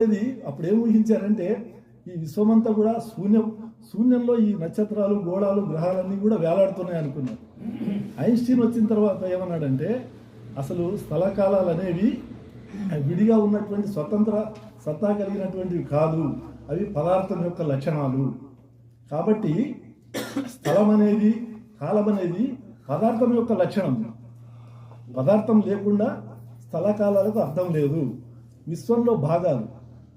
అనేది అప్పుడు ఏం ఊహించారంటే ఈ విశ్వమంతా కూడా శూన్యం శూన్యంలో ఈ నక్షత్రాలు గోళాలు గ్రహాలన్నీ కూడా వేలాడుతున్నాయి అనుకున్నారు. ఐన్స్టీన్ వచ్చిన తర్వాత ఏమన్నాడంటే అసలు స్థలకాలాలు అనేవి విడిగా ఉన్నటువంటి స్వతంత్ర సత్తా కలిగినటువంటివి కాదు. అవి పదార్థం యొక్క లక్షణాలు. కాబట్టి స్థలం అనేది కాలం అనేది పదార్థం యొక్క లక్షణం. పదార్థం లేకుండా స్థలకాలాలకు అర్థం లేదు. విశ్వంలో భాగాలు.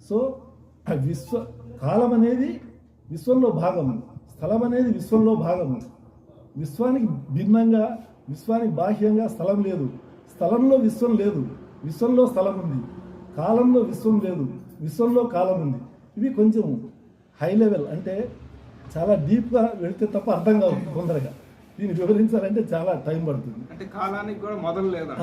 సో ఆ విశ్వ కాలం అనేది విశ్వంలో భాగము స్థలం అనేది విశ్వంలో భాగము విశ్వానికి భిన్నంగా విశ్వానికి బాహ్యంగా స్థలం లేదు. స్థలంలో విశ్వం లేదు. విశ్వంలో స్థలం ఉంది. కాలంలో విశ్వం లేదు. విశ్వంలో కాలం ఉంది. ఇవి కొంచెం హై లెవెల్ అంటే చాలా డీప్గా వెళితే తప్ప అర్థం కాదు తొందరగా. దీన్ని వివరించాలంటే చాలా టైం పడుతుంది. అంటే కాలానికి కూడా మొదలు లేదా?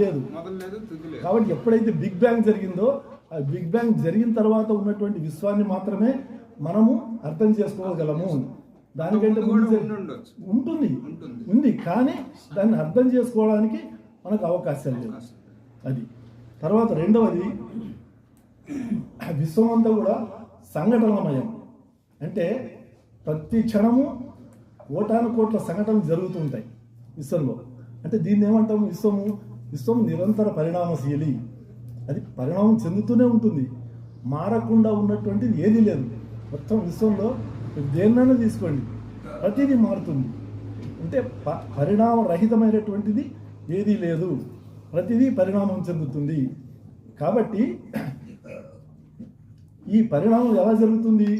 లేదు. మొదలు లేదు. కాబట్టి ఎప్పుడైతే బిగ్ బ్యాంగ్ జరిగిందో బిగ్ బ్యాంగ్ జరిగిన తర్వాత ఉన్నటువంటి విశ్వాన్ని మాత్రమే మనము అర్థం చేసుకోగలము. దానికంటే ముందు. ఉంటుంది. ఉంది. కానీ దాన్ని అర్థం చేసుకోవడానికి మనకు అవకాశం లేదు. అది. తర్వాత రెండవది విశ్వం అంతా కూడా సంఘటనమయం అంటే ప్రతి క్షణము కోటాను కోట్ల సంఘటనలు జరుగుతుంటాయి విశ్వంలో. అంటే దీన్ని ఏమంటాము విశ్వము విశ్వం నిరంతర పరిణామశీలి. అది పరిణామం చెందుతూనే ఉంటుంది. మారకుండా ఉన్నటువంటిది ఏదీ లేదు. మొత్తం విశ్వంలో మీరు దేన్నైనా తీసుకోండి. ప్రతిదీ మారుతుంది. అంటే ప పరిణామ రహితమైనటువంటిది ఏదీ లేదు. ప్రతిదీ పరిణామం చెందుతుంది. కాబట్టి ఈ పరిణామం ఎలా జరుగుతుంది?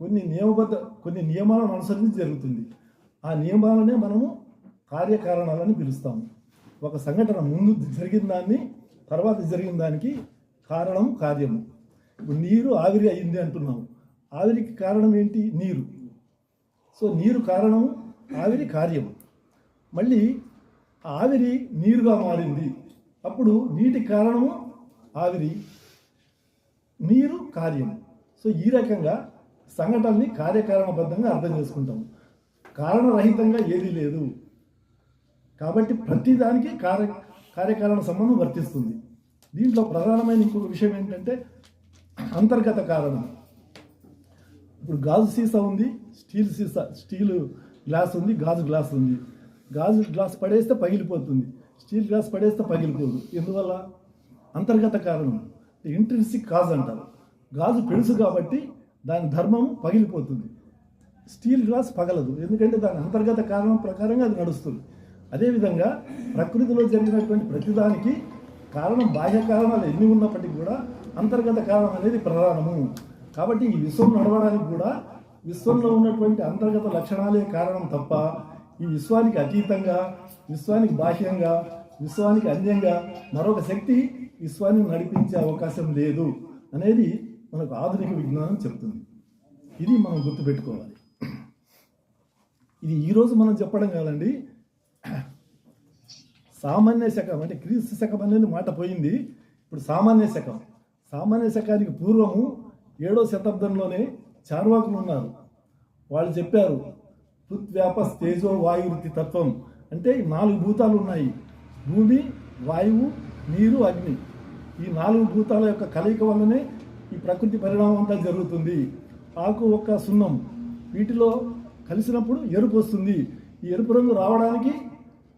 కొన్ని నియమబద్ధ కొన్ని నియమాలను అనుసరించి జరుగుతుంది. ఆ నియమాలనే మనము కార్యకారణాలని పిలుస్తాము. ఒక సంఘటన ముందు జరిగిన దాన్ని తర్వాత జరిగిన దానికి కారణం కార్యము. ఇప్పుడు నీరు ఆవిరి అయింది అంటున్నాము ఆవిరికి కారణం ఏంటి? నీరు. సో నీరు కారణము ఆవిరి కార్యము. మళ్ళీ ఆవిరి నీరుగా మారింది. అప్పుడు నీటి కారణము ఆవిరి నీరు కార్యం సో ఈ రకంగా సంఘటనని కార్యకారణబద్ధంగా అర్థం చేసుకుంటాం. కారణరహితంగా ఏదీ లేదు. కాబట్టి ప్రతిదానికి కార్య కార్యకారణ సంబంధం వర్తిస్తుంది. దీంట్లో ప్రధానమైన ఇంకొక విషయం ఏంటంటే అంతర్గత కారణం. ఇప్పుడు గాజు సీసా ఉంది స్టీల్ సీసా స్టీల్ గ్లాస్ ఉంది గాజు గ్లాస్ ఉంది. గాజు గ్లాస్ పడేస్తే పగిలిపోతుంది. స్టీల్ గ్లాస్ పడేస్తే పగిలిపోదు. ఎందువల్ల? అంతర్గత కారణం. ఇంట్రెన్సిక్ కాజ్ అంటారు. గాజు పెడుసు కాబట్టి దాని ధర్మం పగిలిపోతుంది. స్టీల్ గ్లాస్ పగలదు. ఎందుకంటే దాని అంతర్గత కారణం ప్రకారంగా అది నడుస్తుంది. అదేవిధంగా ప్రకృతిలో జరిగినటువంటి ప్రతిదానికి కారణం బాహ్య కారణాలు ఎన్ని ఉన్నప్పటికీ కూడా అంతర్గత కారణం అనేది ప్రధానము. కాబట్టి ఈ విశ్వం నడవడానికి కూడా విశ్వంలో ఉన్నటువంటి అంతర్గత లక్షణాలే కారణం తప్ప ఈ విశ్వానికి అతీతంగా విశ్వానికి బాహ్యంగా విశ్వానికి అన్యంగా మరొక శక్తి విశ్వాన్ని నడిపించే అవకాశం లేదు అనేది మనకు ఆధునిక విజ్ఞానం చెప్తుంది. ఇది మనం గుర్తుపెట్టుకోవాలి. ఇది ఈరోజు మనం చెప్పడం కాదండి సామాన్య శకం అంటే క్రీస్తు శకం అనేది మాట పోయింది. ఇప్పుడు సామాన్య శకం. సామాన్య శకానికి పూర్వము ఏడో శతాబ్దంలోనే చార్వాకులు ఉన్నారు. వాళ్ళు చెప్పారు పృథ్వ్యాపస్ తేజో వాయువృత్తి తత్వం. అంటే నాలుగు భూతాలు ఉన్నాయి. భూమి వాయువు నీరు అగ్ని. ఈ నాలుగు భూతాల యొక్క కలయిక వల్లనే ఈ ప్రకృతి పరిణామం అంతా జరుగుతుంది. ఆకు ఒక్క సున్నం. వీటిలో కలిసినప్పుడు ఎరుపు వస్తుంది. ఈ ఎరుపు రంగు రావడానికి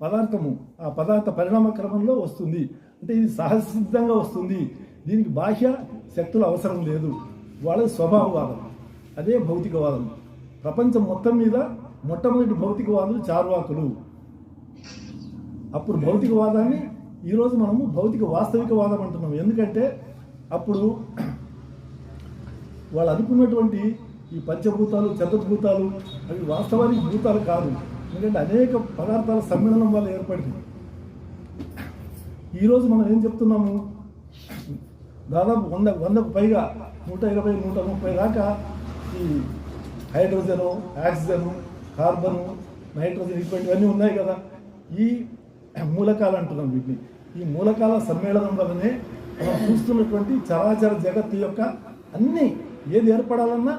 పదార్థము ఆ పదార్థ పరిణామ క్రమంలో వస్తుంది. అంటే ఇది సహజసిద్ధంగా వస్తుంది. దీనికి బాహ్య శక్తుల అవసరం లేదు. వాళ్ళ స్వభావవాదం. అదే భౌతికవాదం. ప్రపంచం మొత్తం మీద మొట్టమొదటి భౌతికవాదులు చార్వాకులు. అప్పుడు భౌతికవాదాన్ని ఈరోజు మనము భౌతిక వాస్తవికవాదం అంటున్నాం. ఎందుకంటే అప్పుడు వాళ్ళు అనుకున్నటువంటి ఈ పంచభూతాలు చతుర్భూతాలు అవి వాస్తవానికి భూతాలు కాదు. ఎందుకంటే అనేక పదార్థాల సమ్మేళనం వల్ల ఏర్పడింది. ఈరోజు మనం ఏం చెప్తున్నాము? దాదాపు వంద వందకు పైగా నూట ఇరవై నూట ముప్పై దాకా ఈ హైడ్రోజను ఆక్సిజను కార్బను నైట్రోజన్ ఇటువంటివన్నీ ఉన్నాయి కదా. ఈ మూలకాలు అంటున్నాం వీటిని. ఈ మూలకాల సమ్మేళనం వల్లనే మనం చూస్తున్నటువంటి చరాచర జగత్తు యొక్క అన్నీ ఏది ఏర్పడాలన్నా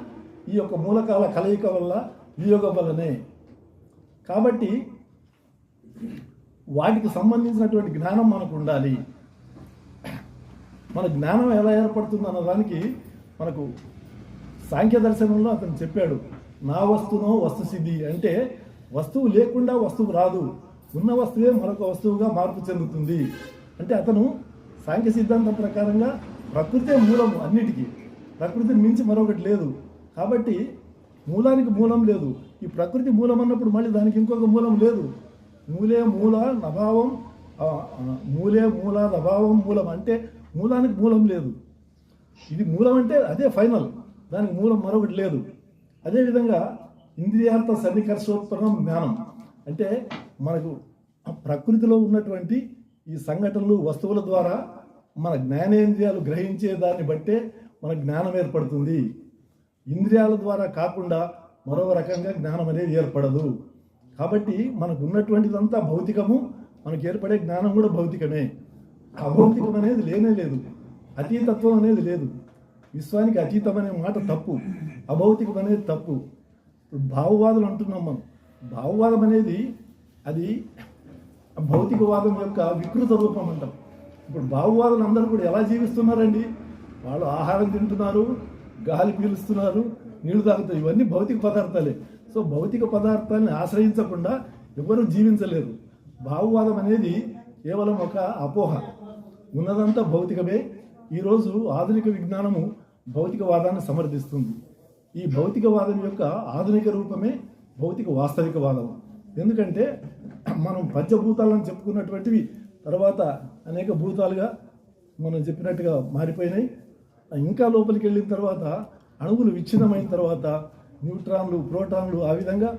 ఈ యొక్క మూలకాల కలయిక వల్ల వియోగం వల్లనే కాబట్టి వాటికి సంబంధించినటువంటి జ్ఞానం మనకు ఉండాలి. మన జ్ఞానం ఎలా ఏర్పడుతుంది అన్నదానికి మనకు సాంఖ్య దర్శనంలో అతను చెప్పాడు. నా వస్తునో వస్తు సిద్ధి అంటే వస్తువు లేకుండా వస్తువు రాదు. ఉన్న వస్తువే మరొక వస్తువుగా మార్పు చెందుతుంది. అంటే అతను సాంఖ్య సిద్ధాంతం ప్రకారంగా ప్రకృతే మూలము అన్నిటికీ. ప్రకృతిని మించి మరొకటి లేదు. కాబట్టి మూలానికి మూలం లేదు. ఈ ప్రకృతి మూలం అన్నప్పుడు మళ్ళీ దానికి ఇంకొక మూలం లేదు. మూలే మూల నభావం మూలే మూల నభావం మూలం అంటే మూలానికి మూలం లేదు. ఇది మూలం అంటే అదే ఫైనల్. దానికి మూలం మరొకటి లేదు. అదేవిధంగా ఇంద్రియార్థ సన్నికర్షోత్పన్నం జ్ఞానం. అంటే మనకు ఆ ప్రకృతిలో ఉన్నటువంటి ఈ సంఘటనలు వస్తువుల ద్వారా మన జ్ఞానేంద్రియాలు గ్రహించే దాన్ని బట్టే మన జ్ఞానం ఏర్పడుతుంది. ఇంద్రియాల ద్వారా కాకుండా మరో రకంగా జ్ఞానం అనేది ఏర్పడదు. కాబట్టి మనకు ఉన్నటువంటిదంతా భౌతికము మనకు ఏర్పడే జ్ఞానం కూడా భౌతికమే. అభౌతికం అనేది లేనే లేదు. అతీతత్వం అనేది లేదు. విశ్వానికి అతీతం అనే మాట తప్పు. అభౌతికం అనేది తప్పు. భావవాదులు అంటున్నాం మనం. భావవాదం అనేది అది భౌతికవాదం యొక్క వికృత రూపం అంటాం. ఇప్పుడు భావవాదులు అందరూ కూడా ఎలా జీవిస్తున్నారండి? వాళ్ళు ఆహారం తింటున్నారు గాలి పీలుస్తున్నారు నీళ్ళు తాగుతాయి ఇవన్నీ భౌతిక పదార్థాలే. సో భౌతిక పదార్థాన్ని ఆశ్రయించకుండా ఎవరు జీవించలేరు. భావవాదం అనేది కేవలం ఒక అపోహ. ఉన్నదంతా భౌతికమే. ఈరోజు ఆధునిక విజ్ఞానము భౌతికవాదాన్ని సమర్థిస్తుంది. ఈ భౌతికవాదం యొక్క ఆధునిక రూపమే భౌతిక వాస్తవికవాదం ఎందుకంటే మనం పంచభూతాలను చెప్పుకున్నటువంటివి తర్వాత అనేక భూతాలుగా మనం చెప్పినట్టుగా మారిపోయినాయి. ఇంకా లోపలికి వెళ్ళిన తర్వాత అణువులు విచ్ఛిన్నమైన తర్వాత న్యూట్రాన్లు ప్రోటాన్లు ఆ విధంగా